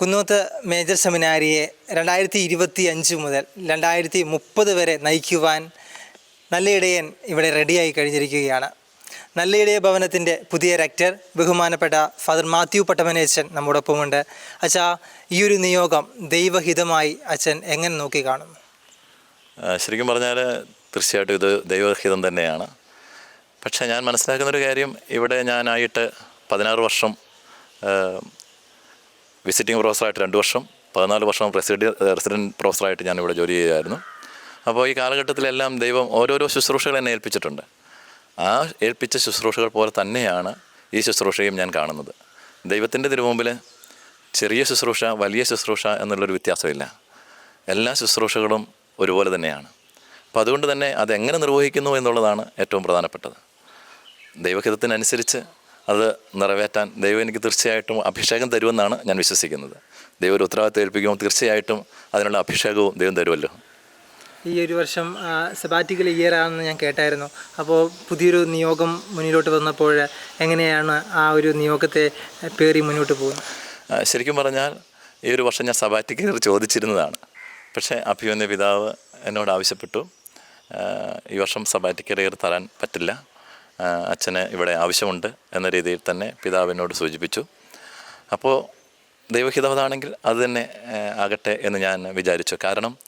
Kunnoth major സെമിനാരിയെ രണ്ടായിരത്തി ഇരുപത്തി അഞ്ച് മുതൽ രണ്ടായിരത്തി മുപ്പത് വരെ നയിക്കുവാൻ നല്ലയിടയൻ ഇവിടെ റെഡിയായി കഴിഞ്ഞിരിക്കുകയാണ്. നല്ലയിടയ ഭവനത്തിന്റെ പുതിയ റെക്ടർ ബഹുമാനപ്പെട്ട ഫാദർ മാത്യു പട്ടമനേച്ചൻ നമ്മോടൊപ്പമുണ്ട്. അച്ഛാ ഈ ഒരു നിയോഗം ദൈവഹിതമായി അച്ഛൻ എങ്ങനെ നോക്കി കാണും ശരിക്കും പറഞ്ഞാൽ തീർച്ചയായിട്ടും ഇത് ദൈവഹിതം തന്നെയാണ്. പക്ഷേ ഞാൻ മനസ്സിലാക്കുന്നൊരു കാര്യം ഇവിടെ ഞാനായിട്ട് പതിനാറ് വർഷം വിസിറ്റിംഗ് പ്രൊഫസറായിട്ട് രണ്ട് വർഷം പതിനാല് വർഷം പ്രസിഡന്റ് റെസിഡന്റ് പ്രൊഫസറായിട്ട് ഇവിടെ ജോലി ചെയ്യുമായിരുന്നു അപ്പോൾ ഈ കാലഘട്ടത്തിലെല്ലാം ദൈവം ഓരോരോ ശുശ്രൂഷകൾ എന്നെ ഏൽപ്പിച്ചിട്ടുണ്ട്. ആ ഏൽപ്പിച്ച ശുശ്രൂഷകൾ പോലെ തന്നെയാണ് ഈ ശുശ്രൂഷയും ഞാൻ കാണുന്നത്. ദൈവത്തിന്റെ തിരുമുമ്പിൽ ചെറിയ ശുശ്രൂഷ വലിയ ശുശ്രൂഷ എന്നുള്ളൊരു വ്യത്യാസമില്ല. എല്ലാ ശുശ്രൂഷകളും ഒരുപോലെ തന്നെയാണ്. അപ്പോൾ അതുകൊണ്ട് തന്നെ അതെങ്ങനെ നിർവഹിക്കുന്നു എന്നുള്ളതാണ് ഏറ്റവും പ്രധാനപ്പെട്ടത്. ദൈവഹിതത്തിനനുസരിച്ച് അത് നിറവേറ്റാൻ ദൈവം എനിക്ക് തീർച്ചയായിട്ടും അഭിഷേകം തരുമെന്നാണ് ഞാൻ വിശ്വസിക്കുന്നത്. ദൈവം ഒരു ഉത്തരവാദിത്തം ഏൽപ്പിക്കുമ്പോൾ തീർച്ചയായിട്ടും അതിനുള്ള അഭിഷേകവും ദൈവം തരുമല്ലോ. ഈ ഒരു വർഷം സബാറ്റിക്കൽ ഇയർ ആണെന്ന് ഞാൻ കേട്ടായിരുന്നു. അപ്പോൾ പുതിയൊരു നിയോഗം മുന്നിലോട്ട് വന്നപ്പോൾ എങ്ങനെയാണ് ആ ഒരു നിയോഗത്തെ പേറി മുന്നോട്ട് പോകുന്നത്? ശരിക്കും പറഞ്ഞാൽ ഈ ഒരു വർഷം ഞാൻ സബാറ്റിക്കൽ ചോദിച്ചിരുന്നതാണ്. പക്ഷേ അഭിമന്യ പിതാവ് എന്നോട് ആവശ്യപ്പെട്ടു. ഈ വർഷം സബാറ്റിക്കൽ ഇയർ തരാൻ പറ്റില്ല. അച്ഛന് ഇവിടെ ആവശ്യമുണ്ട് എന്ന രീതിയിൽ തന്നെ പിതാവിനോട് സൂചിപ്പിച്ചു. അപ്പോൾ ദൈവഹിതമതാണെങ്കിൽ അത് തന്നെ ആകട്ടെ എന്ന് ഞാൻ വിചാരിച്ചു. കാരണം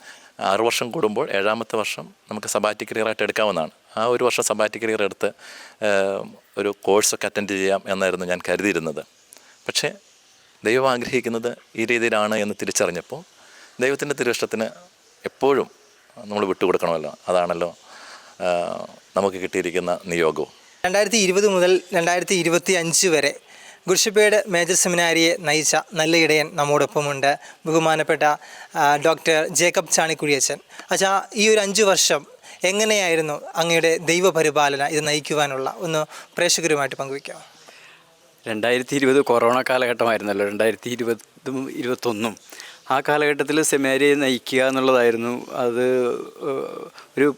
ആറു വർഷം കൂടുമ്പോൾ ഏഴാമത്തെ വർഷം നമുക്ക് സബാറ്റിക് ഇയറായിട്ട് എടുക്കാവുന്നതാണ്. ആ ഒരു വർഷം സബാറ്റിക് ഇയർ എടുത്ത് ഒരു കോഴ്സൊക്കെ അറ്റൻഡ് ചെയ്യാം എന്നായിരുന്നു ഞാൻ കരുതിയിരുന്നത്. പക്ഷേ ദൈവം ആഗ്രഹിക്കുന്നത് ഈ രീതിയിലാണ് എന്ന് തിരിച്ചറിഞ്ഞപ്പോൾ ദൈവത്തിന്റെ തിരുവിഷ്ടത്തിന് എപ്പോഴും നമ്മൾ വിട്ടുകൊടുക്കണമല്ലോ. അതാണല്ലോ നമുക്ക് കിട്ടിയിരിക്കുന്ന നിയോഗവും. രണ്ടായിരത്തി ഇരുപത് മുതൽ രണ്ടായിരത്തി ഇരുപത്തി അഞ്ച് വരെ ഗുരുഷപ്പേട് മേജർ സെമിനാരിയെ നയിച്ച നല്ല ഇടയൻ നമ്മോടൊപ്പമുണ്ട്. ബഹുമാനപ്പെട്ട ഡോക്ടർ ജേക്കബ് ചാണിക്കുഴിയച്ചൻ അച്ഛാ ഈ ഒരു അഞ്ച് വർഷം എങ്ങനെയായിരുന്നു അങ്ങയുടെ ദൈവപരിപാലന ഇത് നയിക്കുവാനുള്ള? ഒന്ന് പ്രേക്ഷകരുമായിട്ട് പങ്കുവയ്ക്കാം. രണ്ടായിരത്തി ഇരുപത് കൊറോണ കാലഘട്ടമായിരുന്നല്ലോ. രണ്ടായിരത്തി ഇരുപതും ഇരുപത്തൊന്നും. ആ കാലഘട്ടത്തിൽ സെമിനാരിയെ നയിക്കുക എന്നുള്ളതായിരുന്നു അത് ഒരു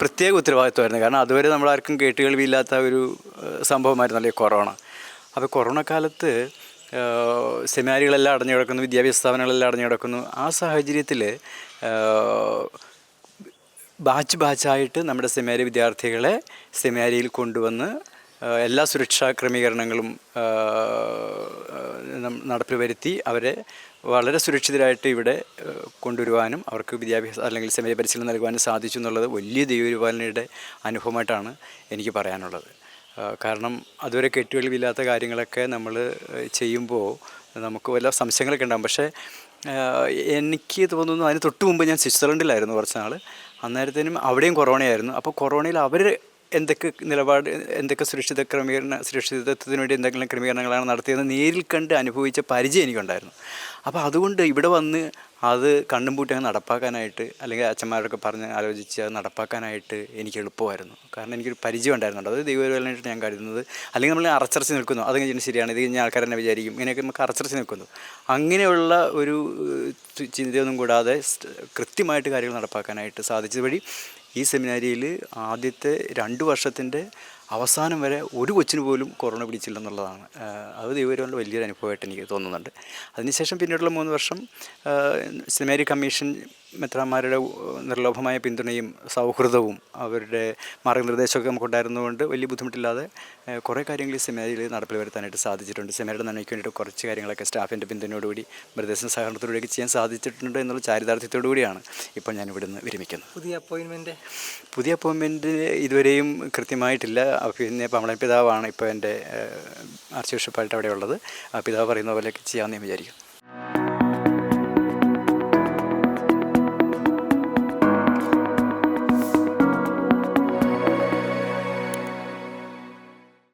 പ്രത്യേക ഉത്തരവാദിത്വമായിരുന്നു. കാരണം അതുവരെ നമ്മൾ ആർക്കും കേട്ട് കേട്ടുകേൾവിയില്ലാത്ത ഒരു സംഭവമായിരുന്നു സംഭവമായിരുന്നല്ലോ കൊറോണ. അപ്പോൾ കൊറോണ കാലത്ത് സെമിനാരികളെല്ലാം അടഞ്ഞു കിടക്കുന്നു വിദ്യാഭ്യാസ സ്ഥാപനങ്ങളെല്ലാം അടഞ്ഞു കിടക്കുന്നു. ആ സാഹചര്യത്തിൽ ബാച്ച് ബാച്ചായിട്ട് നമ്മുടെ സെമിനാരി വിദ്യാർത്ഥികളെ സെമിനാരിയിൽ കൊണ്ടുവന്ന് എല്ലാ സുരക്ഷാ ക്രമീകരണങ്ങളും നടപ്പിൽ വരുത്തി അവരെ വളരെ സുരക്ഷിതരായിട്ട് ഇവിടെ കൊണ്ടുവരുവാനും അവർക്ക് വിദ്യാഭ്യാസം അല്ലെങ്കിൽ സമയ പരിശീലനം നൽകുവാനും സാധിച്ചു എന്നുള്ളത് വലിയ ദൈവപരിപാലനയുടെ അനുഭവമായിട്ടാണ് എനിക്ക് പറയാനുള്ളത്. കാരണം അതുവരെ കെട്ടുകളില്ലാത്ത കാര്യങ്ങളൊക്കെ നമ്മൾ ചെയ്യുമ്പോൾ നമുക്ക് വല്ല സംശയങ്ങളൊക്കെ ഉണ്ടാകും പക്ഷേ എനിക്ക് തോന്നുന്നു അതിന് തൊട്ട് മുമ്പ് ഞാൻ സ്വിറ്റ്സർലൻഡിലായിരുന്നു കുറച്ച് നാൾ അന്നേരത്തേനും അവിടെയും കൊറോണയായിരുന്നു. അപ്പോൾ കൊറോണയിൽ അവർ എന്തൊക്കെ നിലപാട് എന്തൊക്കെ സുരക്ഷിത ക്രമീകരണ സുരക്ഷിതത്വത്തിന് വേണ്ടി എന്തെങ്കിലും ക്രമീകരണങ്ങളാണ് നടത്തിയതെന്ന് നേരിൽ കണ്ട് അനുഭവിച്ച പരിചയം എനിക്കുണ്ടായിരുന്നു. അപ്പോൾ അതുകൊണ്ട് ഇവിടെ വന്ന് അത് കണ്ണും പൂട്ടി അങ്ങ് നടപ്പാക്കാനായിട്ട് അല്ലെങ്കിൽ അച്ഛന്മാരൊക്കെ പറഞ്ഞ് ആലോചിച്ച് അത് നടപ്പാക്കാനായിട്ട് എനിക്ക് എളുപ്പമായിരുന്നു. കാരണം എനിക്കൊരു പരിചയം ഉണ്ടായിരുന്നുണ്ട്. അത് ദൈവപരമായിട്ട് ഞാൻ കരുതുന്നത് അല്ലെങ്കിൽ നമ്മൾ അറച്ചറച്ച് നിൽക്കുന്നു. അത് കഴിഞ്ഞാൽ ശരിയാണ് ഇത് കഴിഞ്ഞാൽ ആൾക്കാർ തന്നെ വിചാരിക്കും. ഇങ്ങനെയൊക്കെ നമുക്ക് അറച്ചറച്ച് നിൽക്കുന്നു. അങ്ങനെയുള്ള ഒരു ചിന്തയൊന്നും കൂടാതെ കൃത്യമായിട്ട് കാര്യങ്ങൾ നടപ്പാക്കാനായിട്ട് സാധിച്ചത് വഴി ഈ സെമിനാരിയിൽ ആദ്യത്തെ രണ്ട് വർഷത്തിന്റെ അവസാനം വരെ ഒരു കൊച്ചിന് പോലും കൊറോണ പിടിച്ചില്ലെന്നുള്ളതാണ്. അത് ദൈവപരമായിട്ട് വലിയൊരു അനുഭവമായിട്ട് എനിക്ക് തോന്നുന്നുണ്ട്. അതിനുശേഷം പിന്നീടുള്ള മൂന്ന് വർഷം ആഹ് കമ്മീഷൻ മെത്രാന്മാരുടെ നിർലോഭമായ പിന്തുണയും സൗഹൃദവും അവരുടെ മാർഗനിർദ്ദേശമൊക്കെ നമുക്കുണ്ടായിരുന്നതുകൊണ്ട് വലിയ ബുദ്ധിമുട്ടില്ലാതെ കുറേ കാര്യങ്ങൾ ഈ സെമിനാരിയിൽ നടപ്പിൽ വരുത്താനായിട്ട് സാധിച്ചിട്ടുണ്ട്. സെമിനാരിയുടെ നന്മയ്ക്ക് വേണ്ടിയിട്ട് കുറച്ച് കാര്യങ്ങളൊക്കെ സ്റ്റാഫിന്റെ പിന്തുണയോടുകൂടി നിർദ്ദേശം സഹകരണത്തോടുകൂടിയൊക്കെ ചെയ്യാൻ സാധിച്ചിട്ടുണ്ട് എന്നുള്ള ചാരിതാർത്ഥ്യത്തോടു കൂടിയാണ് ഇപ്പോൾ ഞാൻ ഇവിടുന്ന് വിരമിക്കുന്നത്. പുതിയ അപ്പോയിൻമെന്റ് പുതിയ അപ്പോയിൻമെന്റ് ഇതുവരെയും കൃത്യമായിട്ടില്ല. അഹ് പിന്നെ പമളൻ പിതാവാണ് ഇപ്പോൾ എന്റെ ആർച്ച് ബിഷപ്പായിട്ട് അവിടെ ഉള്ളത് ആ പിതാവ് പറയുന്ന പോലെയൊക്കെ ചെയ്യാമെന്ന് ഞാൻ വിചാരിക്കും